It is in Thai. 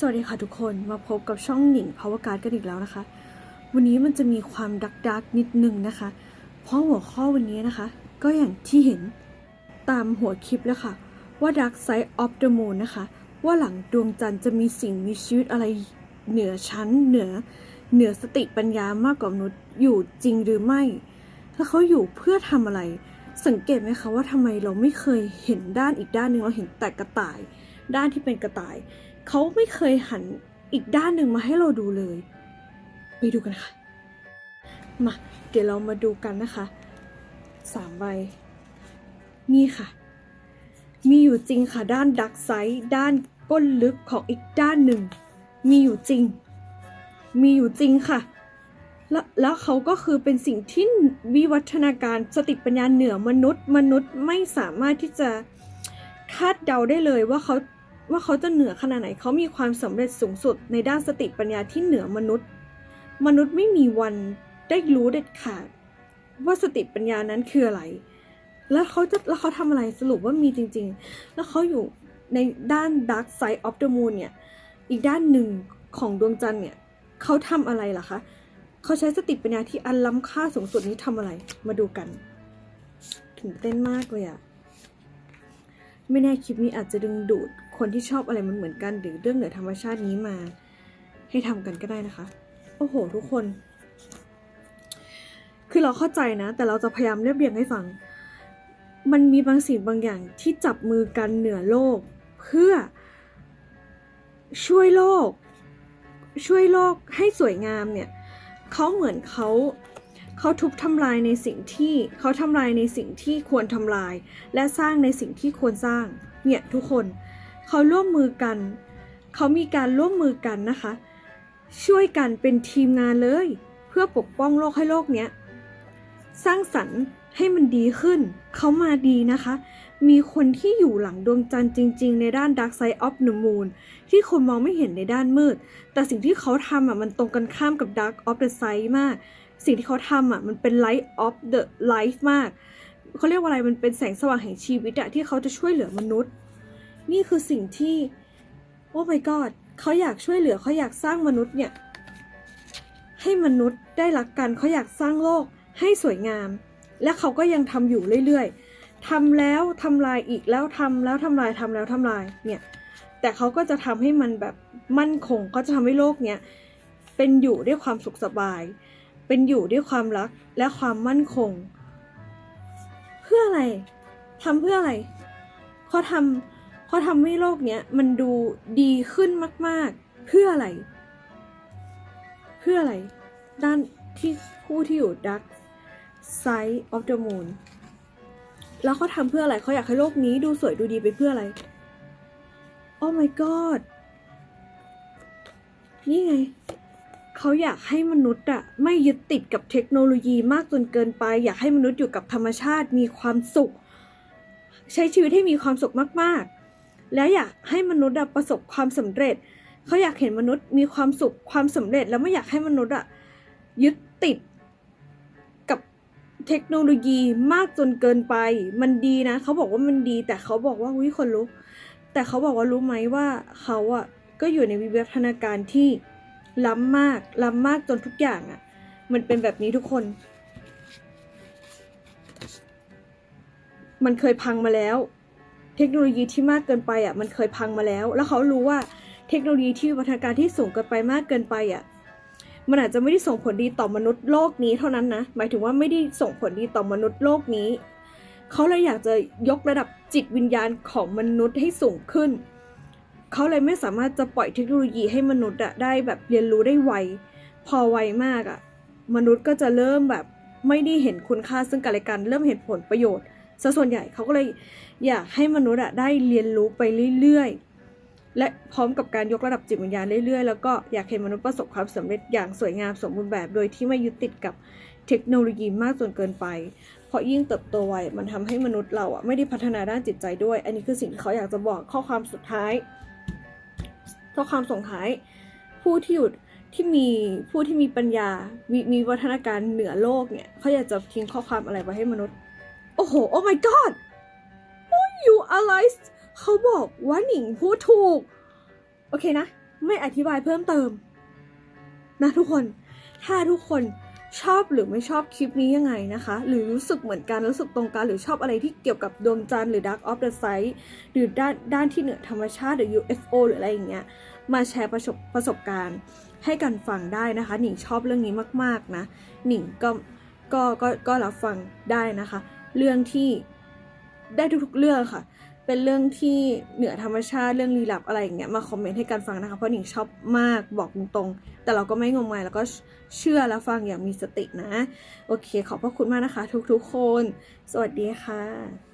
สวัสดีค่ะทุกคนมาพบกับช่องหนิงพาวการ์ดกันอีกแล้วนะคะ วันนี้มันจะมีความดักดักนิดนึงนะคะ เพราะหัวข้อวันนี้นะคะ ก็อย่างที่เห็นตามหัวคลิปแล้วค่ะ ว่า Dark Side of the Moon นะคะ ว่าหลังดวงจันทร์จะมีสิ่งมีชีวิตอะไรเหนือชั้นเหนือ เหนือสติปัญญามากกว่ามนุษย์อยู่จริงหรือไม่ แล้วเขาอยู่เพื่อทำอะไร สังเกตไหมคะว่าทำไมเราไม่เคยเห็นด้านอีกด้านหนึ่งเราเห็นแต่กระต่าย ด้านที่เป็นกระต่าย เขาไม่เคยหันอีกด้านหนึ่งมาให้เราดูเลย ไปดูกันค่ะ มา เดี๋ยวเรามาดูกันนะคะสามใบ นี่ค่ะ มีอยู่จริงค่ะ ด้านดักไซด์ด้านก้นลึกของอีกด้านหนึ่ง มีอยู่จริง มีอยู่จริงค่ะ แล้วแล้วเขาก็คือเป็นสิ่งที่วิวัฒนาการสติปัญญาเหนือมนุษย์ มนุษย์ไม่สามารถที่จะคาดเดาได้เลยว่าเขา ว่าเขาจะเหนือขนาดไหนเขามีความสำเร็จสูงสุดในด้านสติปัญญาที่เหนือมนุษย์ มนุษย์ไม่มีวันได้รู้เด็ดขาด ว่าสติปัญญานั้นคืออะไร แล้วเขาจะแล้วเขาทำอะไรสรุปว่ามีจริง ๆ แล้วเขาอยู่ในด้าน dark side of the moon เนี่ยอีกด้านหนึ่งของดวงจันทร์เนี่ยเขาทำอะไรล่ะคะเขาใช้สติปัญญาที่อันล้ำค่าสูงสุดนี้ทำอะไรมาดูกันถึงเต้นมากเลยอะไม่แน่คลิปนี้อาจจะดึงดูด คนที่ชอบอะไรมันเหมือนกัน หรือเรื่องเหนือธรรมชาตินี้มา ให้ทำกันก็ได้นะคะ โอ้โห ทุกคน คือเราเข้าใจนะ แต่เราจะพยายามเรียบเรียงให้ฟัง มันมีบางสิ่งบางอย่างที่จับมือกันเหนือโลก เพื่อ ช่วยโลก ช่วยโลกให้สวยงามเนี่ยเขาเหมือนเขาเขาทุบทำลายในสิ่งที่เขาทำลายในสิ่งที่ควรทำลาย และสร้างในสิ่งที่ควรสร้าง เนี่ยทุกคน เขาร่วมมือกัน เขามีการร่วมมือกันนะคะ ช่วยกันเป็นทีมงานเลย เพื่อปกป้องโลกให้โลกเนี้ยสร้างสรรค์ให้มันดีขึ้น เขามาดีนะคะ มีคนที่อยู่หลังดวงจันทร์จริง ๆ ในด้าน Dark Side of the Moon ที่คนมองไม่เห็นในด้านมืด แต่สิ่งที่เขาทำอะมันตรงกันข้ามกับ Dark of the Side มาก สิ่งที่เขาทำอะมันเป็น Light of the Life มาก เขาเรียกว่าอะไรมันเป็นแสงสว่างแห่งชีวิตอะที่เขาจะช่วยเหลือมนุษย์ นี่คือสิ่งที่โอ้ my god เขาอยากช่วยเหลือเขาอยากสร้างมนุษย์เนี่ย ให้มนุษย์ได้รักกันเขาอยากสร้างโลกให้สวยงาม และเขาก็ยังทำอยู่เรื่อยๆทำแล้วทำลายอีกแล้วทำแล้วทำลายทำแล้วทำลายเนี่ยแต่เขาก็จะทำให้มันแบบมั่นคงก็จะทำให้โลกเนี้ยเป็นอยู่ด้วยความสุขสบาย เป็นอยู่ด้วยความรักและความมั่นคง เพื่ออะไรทำเพื่ออะไรเขาทำ เขาทำให้โลกเนี้ยมันดูดีขึ้นมาก ๆ เพื่ออะไร เพื่ออะไร ด้านที่ผู้ที่อยู่ dark side of the moon แล้วเขาทำเพื่ออะไรเขาอยากให้โลกนี้ดูสวยดูดีไปเพื่ออะไร โอ้ my god นี่ไง เขาอยากให้มนุษย์อะไม่ยึดติดกับเทคโนโลยีมากจนเกินไป อยากให้มนุษย์อยู่กับธรรมชาติมีความสุข ใช้ชีวิตให้มีความสุขมาก ๆ และอยากให้มนุษย์ประสบความสำเร็จ เขาอยากเห็นมนุษย์มีความสุขความสำเร็จ แล้วไม่อยากให้มนุษย์อะยึดติดกับเทคโนโลยีมากจนเกินไป มันดีนะ เขาบอกว่ามันดี แต่เขาบอกว่าวิคนลุก แต่เขาบอกว่ารู้ไหมว่าเขาอะก็อยู่ในวิวัฒนาการที่ล้ำมาก ล้ำมากจนทุกอย่างอะมันเป็นแบบนี้ทุกคน มันเคยพังมาแล้ว เทคโนโลยีที่มากเกินไปอะมันเคยพังมาแล้ว แล้วเขารู้ว่าเทคโนโลยีที่วิวัฒนาการที่สูงเกินไปมากเกินไปอะมันอาจจะไม่ได้ส่งผลดีต่อมนุษย์โลกนี้เท่านั้นนะหมายถึงว่าไม่ได้ส่งผลดีต่อมนุษย์โลกนี้ เขาเลยอยากจะยกระดับจิตวิญญาณของมนุษย์ให้สูงขึ้น เขาเลยไม่สามารถจะปล่อยเทคโนโลยีให้มนุษย์อะได้แบบเรียนรู้ได้ไวพอไวมากอะมนุษย์ก็จะเริ่มแบบไม่ได้เห็นคุณค่าซึ่งกันและกัน เริ่มเห็นผลประโยชน์ ซะส่วนใหญ่เขาก็เลยอยากให้มนุษย์อะได้เรียนรู้ไปเรื่อยๆ และพร้อมกับการยกระดับจิตวิญญาณเรื่อยๆ แล้วก็อยากเห็นมนุษย์ประสบความสำเร็จอย่างสวยงามสมบูรณ์แบบ โดยที่ไม่ยึดติดกับเทคโนโลยีมากจนเกินไป เพราะยิ่งเติบโตไวมันทำให้มนุษย์เราอะไม่ได้พัฒนาด้านจิตใจด้วย อันนี้คือสิ่งที่เขาอยากจะบอกข้อความสุดท้ายข้อความส่งท้าย ผู้ที่อยู่ที่มีผู้ที่มีปัญญา มีมีวัฒนาการเหนือโลกเนี่ยเขาอยากจะทิ้งข้อความอะไรไว้ให้มนุษย์ โอ้โห โอ้ my god oh you are right เขาบอกว่าหนิงพูดถูก โอเคนะ ไม่อธิบายเพิ่มเติม นะทุกคน ถ้าทุกคนชอบหรือไม่ชอบคลิปนี้ยังไงนะคะ หรือรู้สึกเหมือนกันรู้สึกตรงกันหรือชอบอะไรที่เกี่ยวกับดวงจันทร์หรือ Dark of the Side หรือด้านด้านที่เหนือธรรมชาติหรือ UFO หรืออะไรอย่างเงี้ยมาแชร์ประสบประสบการณ์ให้กันฟังได้นะคะ หนิงชอบเรื่องนี้มาก ๆ นะ หนิงก็ก็ก็ก็รับฟังได้นะคะ เรื่องที่ได้ทุกๆเรื่องค่ะ เป็นเรื่องที่เหนือธรรมชาติเรื่องลี้ลับอะไรอย่างเงี้ยมาคอมเมนต์ให้กันฟังนะคะเพราะหนิงชอบมากบอกตรงๆแต่เราก็ไม่งมงายแล้วก็เชื่อและฟังอย่างมีสตินะ โอเค ขอบพระคุณมากนะคะ ทุกๆคน สวัสดีค่ะ